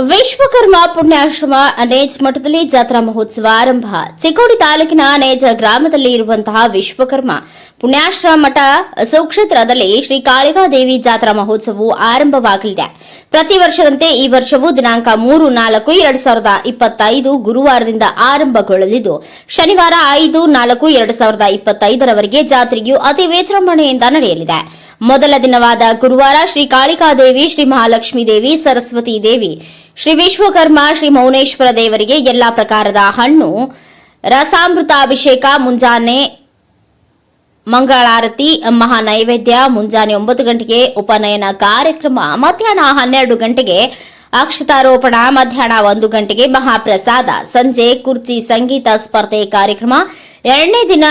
ವಿಶ್ವಕರ್ಮ ಪುಣ್ಯಾಶ್ರಮ, ಅನೇಜ್ ಮಠದಲ್ಲಿ ಜಾತ್ರಾ ಮಹೋತ್ಸವ ಆರಂಭ. ಚಿಕ್ಕೋಡಿ ತಾಲೂಕಿನ ಅನೇಜ ಗ್ರಾಮದಲ್ಲಿ ಇರುವಂತಹ ವಿಶ್ವಕರ್ಮ ಪುಣ್ಯಾಶ್ರಮ ಮಠ ಸುಕ್ಷೇತ್ರದಲ್ಲಿ ಶ್ರೀ ಕಾಳಿಕಾದೇವಿ ಜಾತ್ರಾ ಮಹೋತ್ಸವವು ಆರಂಭವಾಗಲಿದೆ. ಪ್ರತಿ ವರ್ಷದಂತೆ ಈ ವರ್ಷವೂ ದಿನಾಂಕ ಮೂರು, ನಾಲ್ಕು, ಎರಡ್ ಸಾವಿರದ ಇಪ್ಪತ್ತೈದು ಗುರುವಾರದಿಂದ ಆರಂಭಗೊಳ್ಳಲಿದ್ದು, ಶನಿವಾರ ಐದು, ನಾಲ್ಕು, ಎರಡ್ ಸಾವಿರದ ಇಪ್ಪತ್ತೈದರವರೆಗೆ ಜಾತ್ರೆಯು ಅತಿ ವಿಜೃಂಭಣೆಯಿಂದ ನಡೆಯಲಿದೆ. ಮೊದಲ ದಿನವಾದ ಗುರುವಾರ ಶ್ರೀ ಕಾಳಿಕಾದೇವಿ, ಶ್ರೀ ಮಹಾಲಕ್ಷ್ಮೀ ದೇವಿ, ಸರಸ್ವತಿ ದೇವಿ, ಶ್ರೀ ವಿಶ್ವಕರ್ಮ, ಶ್ರೀ ಮೌನೇಶ್ವರ ದೇವರಿಗೆ ಎಲ್ಲಾ ಪ್ರಕಾರದ ಹಣ್ಣು, ರಸಾಮೃತಾಭಿಷೇಕ, ಮುಂಜಾನೆ ಮಂಗಳಾರತಿ ಮಹಾ ನೈವೇದ್ಯ ಮುಂಜಾನೆ ಒಂಬತ್ತು ಗಂಟೆಗೆ ಉಪನಯನ ಕಾರ್ಯಕ್ರಮ, ಮಧ್ಯಾಹ್ನ ಹನ್ನೆರಡು ಗಂಟೆಗೆ ಅಕ್ಷತಾರೋಪಣ, ಮಧ್ಯಾಹ್ನ ಒಂದು ಗಂಟೆಗೆ ಮಹಾಪ್ರಸಾದ, ಸಂಜೆ ಕುರ್ಚಿ ಸಂಗೀತ ಸ್ಪರ್ಧೆ ಕಾರ್ಯಕ್ರಮ, ಎರಡನೇ ದಿನ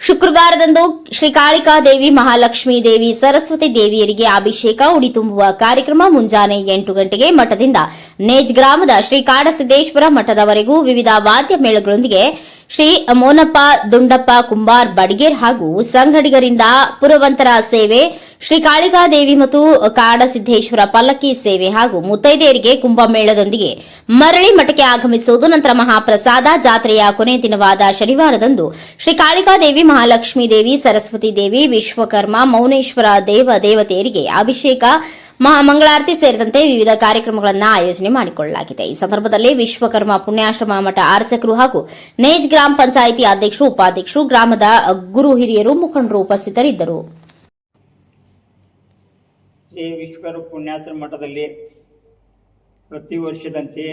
ಶುಕ್ರವಾರದಂದು ಶ್ರೀ ಕಾಳಿಕಾದೇವಿ ಮಹಾಲಕ್ಷ್ಮೀ ದೇವಿ ಸರಸ್ವತಿ ದೇವಿಯರಿಗೆ ಅಭಿಷೇಕ, ಉಡಿ ತುಂಬುವ ಕಾರ್ಯಕ್ರಮ ಮುಂಜಾನೆ ಎಂಟು ಗಂಟೆಗೆ ಮಠದಿಂದ ನೇಜ್ ಗ್ರಾಮದ ಶ್ರೀ ಕಾಡಸಿದ್ದೇಶ್ವರ ಮಠದವರೆಗೂ ವಿವಿಧ ವಾದ್ಯ ಮೇಳಗಳೊಂದಿಗೆ ಶ್ರೀ ಮೋನಪ್ಪ ದುಂಡಪ್ಪ, ಕುಂಬಾರ್, ಬಡಿಗೇರ್ ಹಾಗೂ ಸಂಗಡಿಗರಿಂದ ಪುರವಂತರ ಸೇವೆ ಶ್ರೀ ಕಾಳಿಕಾದೇವಿ ಮತ್ತು ಕಾಡಸಿದ್ದೇಶ್ವರ ಪಲ್ಲಕ್ಕಿ ಸೇವೆ ಹಾಗೂ ಮುತ್ತೈದೆಯರಿಗೆ ಕುಂಭಮೇಳದೊಂದಿಗೆ ಮರಳಿ ಮಠಕ್ಕೆ ಆಗಮಿಸುವುದು ನಂತರ ಮಹಾಪ್ರಸಾದ ಜಾತ್ರೆಯ ಕೊನೆ ದಿನವಾದ ಶನಿವಾರದಂದು ಶ್ರೀ ಕಾಳಿಕಾದೇವಿ ಮಹಾಲಕ್ಷ್ಮೀ ದೇವಿ, ಸರಸ್ವತಿ ದೇವಿ, ವಿಶ್ವಕರ್ಮ, ಮೌನೇಶ್ವರ ದೇವ ದೇವತೆಯರಿಗೆ ಅಭಿಷೇಕ ಮಹಾಮಂಗಳಾರತಿ ಸೇರಿದಂತೆ ವಿವಿಧ ಕಾರ್ಯಕ್ರಮಗಳನ್ನು ಆಯೋಜನೆ ಮಾಡಿಕೊಳ್ಳಲಾಗಿದೆ. ಈ ಸಂದರ್ಭದಲ್ಲಿ ವಿಶ್ವಕರ್ಮ ಪುಣ್ಯಾಶ್ರಮ ಮಠ ಅರ್ಚಕರು ಹಾಗೂ ನೇಜ್ ಗ್ರಾಮ ಪಂಚಾಯಿತಿ ಅಧ್ಯಕ್ಷರು, ಉಪಾಧ್ಯಕ್ಷರು, ಗ್ರಾಮದ ಗುರು ಹಿರಿಯರು ಮುಖಂಡರು ಉಪಸ್ಥಿತರಿದ್ದರು. ಶ್ರೀ ವಿಶ್ವಕರ್ಮ ಪುಣ್ಯಾಶ್ರಮ ಮಠದಲ್ಲಿ ಪ್ರತಿ ವರ್ಷದಂತೆ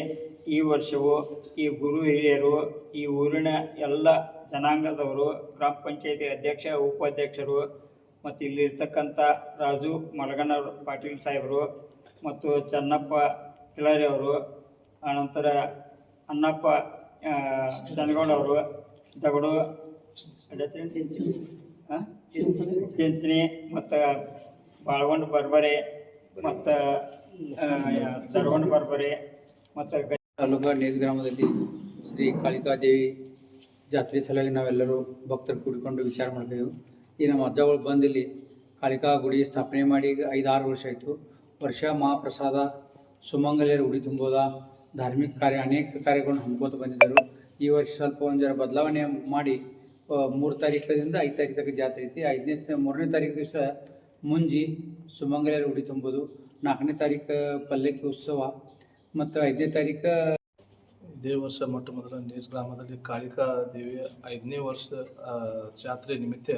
ಈ ವರ್ಷವೂ ಈ ಗುರು ಹಿರಿಯರು, ಈ ಊರಿನ ಎಲ್ಲ ಜನಾಂಗದವರು, ಗ್ರಾಮ ಪಂಚಾಯತಿ ಅಧ್ಯಕ್ಷ, ಉಪಾಧ್ಯಕ್ಷರು ಮತ್ತು ಇಲ್ಲಿರ್ತಕ್ಕಂಥ ರಾಜು ಮಲಗಣ್ಣ ಪಾಟೀಲ್ ಸಾಹೇಬರು ಮತ್ತು ಚನ್ನಪ್ಪ ಕಿಲಾರಿ ಅವರು ಆನಂತರ ಅಣ್ಣಪ್ಪ ಚನ್ನಗೌಡ ಅವರು, ದಗಡು ಚಿಂಚಿನಿ ಮತ್ತು ಬಾಳಗೊಂಡ ಬರ್ಬರೆ ಮತ್ತು ತರಗೊಂಡ ಬರ್ಬರೆ ಮತ್ತು ತಾಲೂಕು ನೇಜ್ ಗ್ರಾಮದಲ್ಲಿ ಶ್ರೀ ಕಾಳಿಕಾದೇವಿ ಜಾತ್ರೆ ಸಲುವಾಗಿ ನಾವೆಲ್ಲರೂ ಭಕ್ತರು ಕೂಡಿಕೊಂಡು ವಿಚಾರ ಮಾಡ್ತಿದ್ದೆವು ಈ ನಮ್ಮ ಅಜ್ಜಗಳು ಬಂದಿಲ್ಲಿ ಕಾಳಿಕಾ ಗುಡಿ ಸ್ಥಾಪನೆ ಮಾಡಿ ಈಗ ಐದಾರು ವರ್ಷ ಆಯಿತು. ವರ್ಷ ಮಹಾಪ್ರಸಾದ ಸುಮಂಗಲಿಯರು ಉಡಿ ತುಂಬೋದ. ಧಾರ್ಮಿಕ ಕಾರ್ಯ ಅನೇಕ ಕಾರ್ಯಗಳನ್ನು ಹಮ್ಮಿಕೋತ ಬಂದಿದ್ದರು. ಈ ವರ್ಷ ಸ್ವಲ್ಪ ಒಂದು ಬದಲಾವಣೆ ಮಾಡಿ ಮೂರು ತಾರೀಕದಿಂದ ಐದು ತಾರೀಕು ತನಕ ಜಾತ್ರೆ ಐತಿ. ಐದನೇ ಮೂರನೇ ತಾರೀಕು ದಿವಸ ಮುಂಜಿ ಸುಮಂಗಲಿಯರ ಉಡಿ ತುಂಬೋದು. ನಾಲ್ಕನೇ ತಾರೀಕು ಪಲ್ಲಕ್ಕಿ ಉತ್ಸವ ಮತ್ತು ಐದನೇ ತಾರೀಕು ಇದೇ ವರ್ಷ ಮೊಟ್ಟ ಮೊದಲ ನೇಸ್ ಗ್ರಾಮದಲ್ಲಿ ಕಾಳಿಕಾ ದೇವಿಯ ಐದನೇ ವರ್ಷ ಜಾತ್ರೆ ನಿಮಿತ್ತ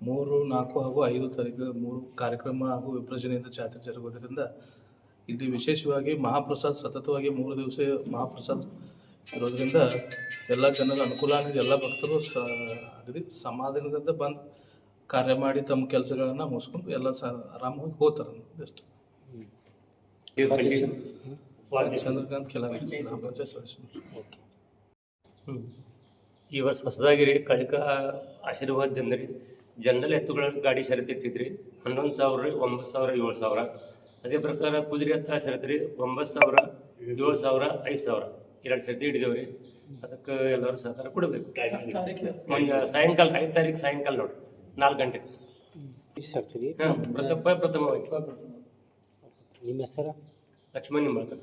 ಮೂರು ನಾಲ್ಕು ಹಾಗೂ ಐದು ತಾರೀಕು ಮೂರು ಕಾರ್ಯಕ್ರಮ ಹಾಗೂ ವಿಭಜನೆಯಿಂದ ಜಾತ್ರೆ ಜರುಗುವುದರಿಂದ ಇಲ್ಲಿ ವಿಶೇಷವಾಗಿ ಮಹಾಪ್ರಸಾದ್ ಸತತವಾಗಿ ಮೂರು ದಿವಸ ಮಹಾಪ್ರಸಾದ್ ಇರೋದ್ರಿಂದ ಎಲ್ಲ ಜನರ ಅನುಕೂಲ ಆಗಿದೆ. ಎಲ್ಲ ಭಕ್ತರು ಅಗದಿ ಸಮಾಧಾನದಿಂದ ಬಂದು ಕಾರ್ಯ ಮಾಡಿ ತಮ್ಮ ಕೆಲಸಗಳನ್ನು ಮುಗಿಸ್ಕೊಂಡು ಎಲ್ಲ ಸ ಆರಾಮಾಗಿ ಹೋಗ್ತಾರೆ ಅಷ್ಟು. ಚಂದ್ರಕಾಂತ್ ಕೆಲ ಗ್ರಾಮ ಪಂಚಾಯತ್ ಸದಸ್ಯರು ಹ್ಮ್. ಈ ವರ್ಷ ಹೊಸದಾಗಿ ರೀ ಕಳಿಕ ಆಶೀರ್ವಾದದಿಂದ ರೀ ಜನರಲ್ ಎತ್ತುಗಳ ಗಾಡಿ ಶರತ್ ಇಟ್ಟಿದ್ರಿ. ಹನ್ನೊಂದು ಸಾವಿರ ರೀ ಒಂಬತ್ತು ಸಾವಿರ ಏಳು ಸಾವಿರ. ಅದೇ ಪ್ರಕಾರ ಕುದುರೆ ಹತ್ತ ಶರತ್ ರೀ ಒಂಬತ್ತು ಸಾವಿರ ಏಳು ಸಾವಿರ ಐದು ಸಾವಿರ. ಎರಡು ಸರ್ತಿ ಹಿಡಿದೇವು ರೀ ಅದಕ್ಕೆ ಎಲ್ಲರೂ ಸಹಕಾರ ಕೊಡಬೇಕು. ಒಂದು ಸಾಯಂಕಾಲ ಐದು ತಾರೀಕು ಸಾಯಂಕಾಲ ನೋಡಿ ನಾಲ್ಕು ಗಂಟೆ. ಹಾಂ ಪ್ರಥಮ ಪ್ರಥಮವಾಗಿ ನಿಮ್ಮ ಹೆಸರು? ಲಕ್ಷ್ಮಣ್ ನಿಂಬಾಳ್ಕರ್.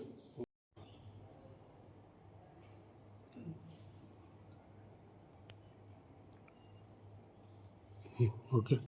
okay.